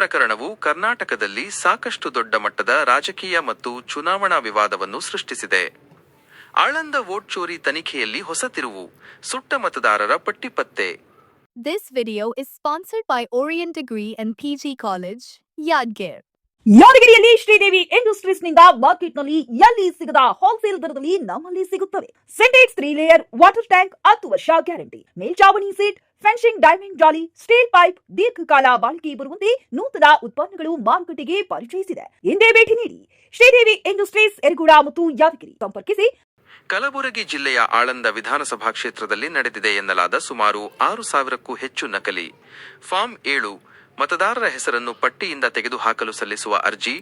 ಪ್ರಕರಣವು ಕರ್ನಾಟಕದಲ್ಲಿ ಸಾಕಷ್ಟು ದೊಡ್ಡ ಮಟ್ಟದ ರಾಜಕೀಯ ಮತ್ತು ಚುನಾವಣಾ ವಿವಾದವನ್ನು ಸೃಷ್ಟಿಸಿದೆ. ಆಳಂದ ವೋಟ್ ಚೋರಿ ತನಿಖೆಯಲ್ಲಿ ಹೊಸ ತಿರುವು ಸುಟ್ಟ ಮತದಾರರ ಪಟ್ಟಿ ಪತ್ತೆ This video is sponsored by Orient Degree and PG College, Yadgir. ಯಾದಗಿರಿಯಲ್ಲಿ ಶ್ರೀದೇವಿ ಇಂಡಸ್ಟ್ರೀಸ್ನಿಂದ ಮಾರ್ಕೆಟ್ನಲ್ಲಿ ಎಲ್ಲಿ ಸಿಗದ ಹೋಲ್ಸೇಲ್ ದರದಲ್ಲಿ ನಮ್ಮಲ್ಲಿ ಸಿಗುತ್ತವೆ. Sintex three layer water tank ಹತ್ತು ವರ್ಷ ಗ್ಯಾರಂಟಿ ಮೇಲ್ಚಾವಣಿ ಸೀಟ್ ಫೆನ್ಸಿಂಗ್ ಡೈಮಿಂಗ್ ಜಾಲಿ ಸ್ಟೀಲ್ ಪೈಪ್ ದೀರ್ಘಕಾಲ ಬಾಳಿಕೆ ಬರುವಂತೆ ನೂತನ ಉತ್ಪನ್ನಗಳು ಮಾರುಕಟ್ಟೆಗೆ ಪರಿಚಯಿಸಿದೆ. ಹಿಂದೆ ಭೇಟಿ ನೀಡಿ ಶ್ರೀದೇವಿ ಇಂಡಸ್ಟ್ರೀಸ್, ಎರಗೂಡ ಮತ್ತು ಯಾದಗಿರಿ. ಸಂಪರ್ಕಿಸಿ. ಕಲಬುರಗಿ ಜಿಲ್ಲೆಯ ಆಳಂದ ವಿಧಾನಸಭಾ ಕ್ಷೇತ್ರದಲ್ಲಿ ನಡೆದಿದೆ ಎನ್ನಲಾದ ಸುಮಾರು ಆರು ಸಾವಿರಕ್ಕೂ ಹೆಚ್ಚು ನಕಲಿ. ಫಾರ್ಮ್ ಏಳು ಮತದಾರರ ಹೆಸರನ್ನು ಪಟ್ಟಿಯಿಂದ ತೆಗೆದುಹಾಕಲು ಸಲ್ಲಿಸುವ ಅರ್ಜಿ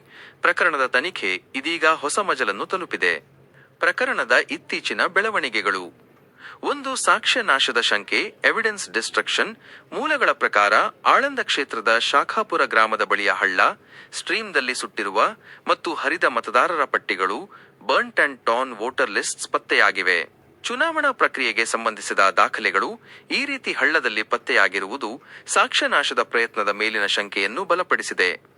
ಪ್ರಕರಣದ ತನಿಖೆ ಇದೀಗ ಹೊಸ ಮಜಲನ್ನು ತಲುಪಿದೆ. ಪ್ರಕರಣದ ಇತ್ತೀಚಿನ ಬೆಳವಣಿಗೆಗಳು. ಒಂದು ಸಾಕ್ಷ್ಯ ನಾಶದ ಶಂಕೆ ಎವಿಡೆನ್ಸ್ ಡಿಸ್ಟ್ರಕ್ಷನ್ ಮೂಲಗಳ ಪ್ರಕಾರ ಆಳಂದ ಕ್ಷೇತ್ರದ ಶಾಖಾಪುರ ಗ್ರಾಮದ ಬಳಿಯ ಹಳ್ಳ ಸ್ಟ್ರೀಮ್ದಲ್ಲಿ ಸುಟ್ಟಿರುವ ಮತ್ತು ಹರಿದ ಮತದಾರರ ಪಟ್ಟಿಗಳು burnt and torn voter lists ಪತ್ತೆಯಾಗಿವೆ. ಚುನಾವಣಾ ಪ್ರಕ್ರಿಯೆಗೆ ಸಂಬಂಧಿಸಿದ ದಾಖಲೆಗಳು ಈ ರೀತಿ ಹಳ್ಳದಲ್ಲಿ ಪತ್ತೆಯಾಗಿರುವುದು ಸಾಕ್ಷ್ಯನಾಶದ ಪ್ರಯತ್ನದ ಮೇಲಿನ ಶಂಕೆಯನ್ನು ಬಲಪಡಿಸಿದೆ.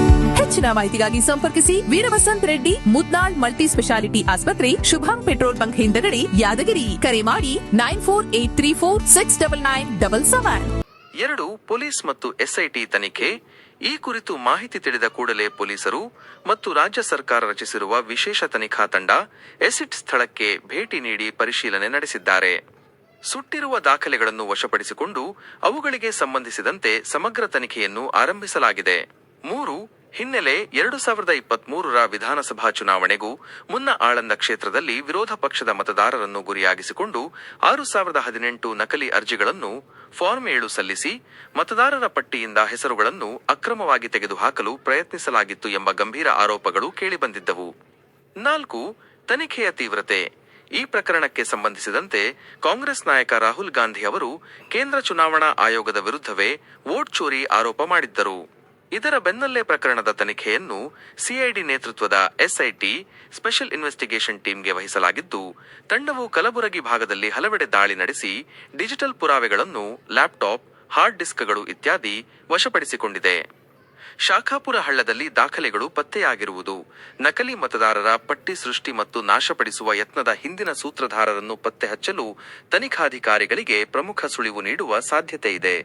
ಹೆಚ್ಚಿನ ಮಾಹಿತಿಗಾಗಿ ಸಂಪರ್ಕಿಸಿ ವೀರವಸಂತ್ ರೆಡ್ಡಿ ಮುದ್ನಾಳ್ ಮಲ್ಟಿ ಸ್ಪೆಷಾಲಿಟಿ ಆಸ್ಪತ್ರೆ, ಶುಭಂ ಪೆಟ್ರೋಲ್ ಬಂಕ್ ಹಿಂದಗಡೆ, ಯಾದಗಿರಿ. ಕರೆ ಮಾಡಿ nine four eight three four six double nine double seven. ಎರಡು ಪೊಲೀಸ್ ಮತ್ತು ಎಸ್ಐಟಿ ತನಿಖೆ. ಈ ಕುರಿತು ಮಾಹಿತಿ ತಿಳಿದ ಕೂಡಲೇ ಪೊಲೀಸರು ಮತ್ತು ರಾಜ್ಯ ಸರ್ಕಾರ ರಚಿಸಿರುವ ವಿಶೇಷ ತನಿಖಾ ತಂಡ ಎಸಿಟ್ ಸ್ಥಳಕ್ಕೆ ಭೇಟಿ ನೀಡಿ ಪರಿಶೀಲನೆ ನಡೆಸಿದ್ದಾರೆ. ಸುಟ್ಟಿರುವ ದಾಖಲೆಗಳನ್ನು ವಶಪಡಿಸಿಕೊಂಡು ಅವುಗಳಿಗೆ ಸಂಬಂಧಿಸಿದಂತೆ ಸಮಗ್ರ ತನಿಖೆಯನ್ನು ಆರಂಭಿಸಲಾಗಿದೆ. ಮೂರು ಹಿನ್ನೆಲೆ ಎರಡು ಸಾವಿರದ ಇಪ್ಪತ್ಮೂರರ ವಿಧಾನಸಭಾ ಚುನಾವಣೆಗೂ ಮುನ್ನ ಆಳಂದ ಕ್ಷೇತ್ರದಲ್ಲಿ ವಿರೋಧ ಪಕ್ಷದ ಮತದಾರರನ್ನು ಗುರಿಯಾಗಿಸಿಕೊಂಡು ಆರು ಸಾವಿರದ ಹದಿನೆಂಟು ನಕಲಿ ಅರ್ಜಿಗಳನ್ನು ಫಾರ್ಮ್ ಏಳು ಸಲ್ಲಿಸಿ ಮತದಾರರ ಪಟ್ಟಿಯಿಂದ ಹೆಸರುಗಳನ್ನು ಅಕ್ರಮವಾಗಿ ತೆಗೆದುಹಾಕಲು ಪ್ರಯತ್ನಿಸಲಾಗಿತ್ತು ಎಂಬ ಗಂಭೀರ ಆರೋಪಗಳು ಕೇಳಿಬಂದಿದ್ದವು. ನಾಲ್ಕು, ತನಿಖೆಯ ತೀವ್ರತೆ. ಈ ಪ್ರಕರಣಕ್ಕೆ ಸಂಬಂಧಿಸಿದಂತೆ ಕಾಂಗ್ರೆಸ್ ನಾಯಕ ರಾಹುಲ್ ಗಾಂಧಿ ಅವರು ಕೇಂದ್ರ ಚುನಾವಣಾ ಆಯೋಗದ ವಿರುದ್ಧವೇ ವೋಟ್ ಚೋರಿ ಆರೋಪ ಮಾಡಿದ್ದರು. ಇದರ ಬೆನ್ನಲ್ಲೇ ಪ್ರಕರಣದ ತನಿಖೆಯನ್ನು ಸಿಐಡಿ ನೇತೃತ್ವದ ಎಸ್ಐಟಿ ಸ್ಪೆಷಲ್ ಇನ್ವೆಸ್ಟಿಗೇಷನ್ ಟೀಮ್ಗೆ ವಹಿಸಲಾಗಿದ್ದು, ತಂಡವು ಕಲಬುರಗಿ ಭಾಗದಲ್ಲಿ ಹಲವೆಡೆ ದಾಳಿ ನಡೆಸಿ ಡಿಜಿಟಲ್ ಪುರಾವೆಗಳನ್ನು, ಲ್ಯಾಪ್ಟಾಪ್, ಹಾರ್ಡ್ ಡಿಸ್ಕ್ಗಳು ಇತ್ಯಾದಿ ವಶಪಡಿಸಿಕೊಂಡಿದೆ. ಶಾಖಾಪುರ ಹಳ್ಳದಲ್ಲಿ ದಾಖಲೆಗಳು ಪತ್ತೆಯಾಗಿರುವುದು, ನಕಲಿ ಮತದಾರರ ಪಟ್ಟಿ ಸೃಷ್ಟಿ ಮತ್ತು ನಾಶಪಡಿಸುವ ಯತ್ನದ ಹಿಂದಿನ ಸೂತ್ರಧಾರರನ್ನು ಪತ್ತೆ ಹಚ್ಚಲು ತನಿಖಾಧಿಕಾರಿಗಳಿಗೆ ಪ್ರಮುಖ ಸುಳಿವು ನೀಡುವ ಸಾಧ್ಯತೆ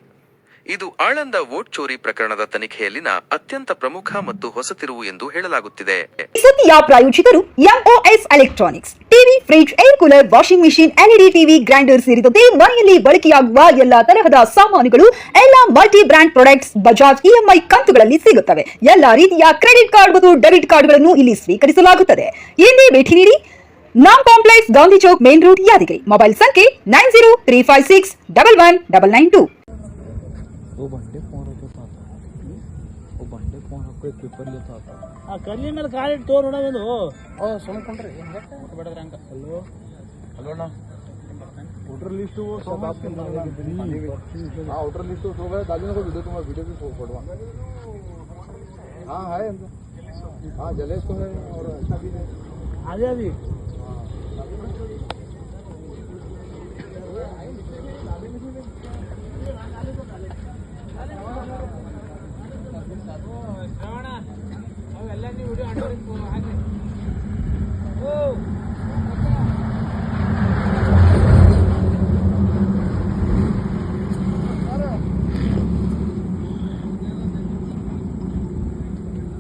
ಇದೆ ಆಳಂದ ವೋಟ್ ಚೋರಿ ಪ್ರಕರಣದ ತನಿಖೆಯಲ್ಲಿನ ಅತ್ಯಂತ ಪ್ರಮುಖ ಮತ್ತು ಹೊಸ ತಿರುವು ಎಂದು ಹೇಳಲಾಗುತ್ತಿದೆ. ಸುದ್ದಿಯ ಪ್ರಾಯೋಜಕರು MOS electronics TV, fridge, air cooler, washing machine LED TV, grinder ಸೇರಿದಂತೆ ಮನೆಯಲ್ಲಿ ಬಳಕೆಯಾಗುವ ಎಲ್ಲಾ ತರಹದ ಸಾಮಾನುಗಳು, ಎಲ್ಲಾ multi brand products Bajaj EMI ಕಂತುಗಳಲ್ಲಿ ಸಿಗುತ್ತವೆ. ಎಲ್ಲಾ ರೀತಿಯ ಕ್ರೆಡಿಟ್ ಕಾರ್ಡ್ ಮತ್ತು ಡೆಬಿಟ್ ಕಾರ್ಡ್ಗಳನ್ನು ಇಲ್ಲಿ ಸ್ವೀಕರಿಸಲಾಗುತ್ತದೆ. ಇಲ್ಲಿ ಭೇಟಿ ನೀಡಿ Naam complex, Gandhi Chowk, main road, Yadagiri. Mobile ಸಂಖ್ಯೆ nine zero three five six double one double nine two. वो बंडे फोन होता था वो बंडे फोन आपको एक पेपर लेता था ಆ ಕಲ್ಲಿ ಮೇಲೆ ಕಾಲಿಟ್ಟು ತೋರ್ ನೋಡೋದು ಓ ಸುಮ್ಕೊಂಡ್ರಿ ಬಿಡದ್ರಿ ಹಂಗ ಹಲೋ ಹಲೋ ಅಣ್ಣ वोटर लिस्ट वो सब आपके हाँ वोटर लिस्ट तो हो गया दादी को वीडियो तुम्हारा वीडियो भी फोड़वा हाँ है हमको हाँ जलेश तो है और अच्छा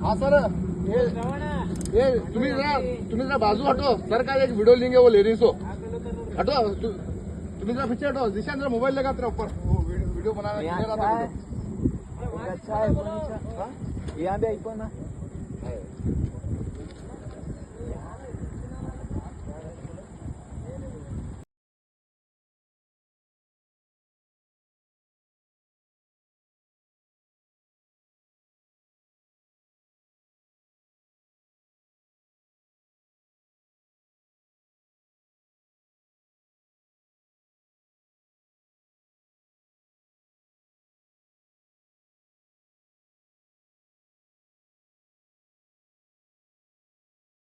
हा सर. ये ये तुम्ही जरा तुम्ही जरा बाजू हटो सर काय एक व्हिडिओ लिंक आहे वो ले रही हटो तुम्ही जरा पिक्चर हटो दिशा जरा मोबाईल लगा तेरा ऊपर. वो वीडियो- अच्छा है, हाँ? यहाँ भी ना.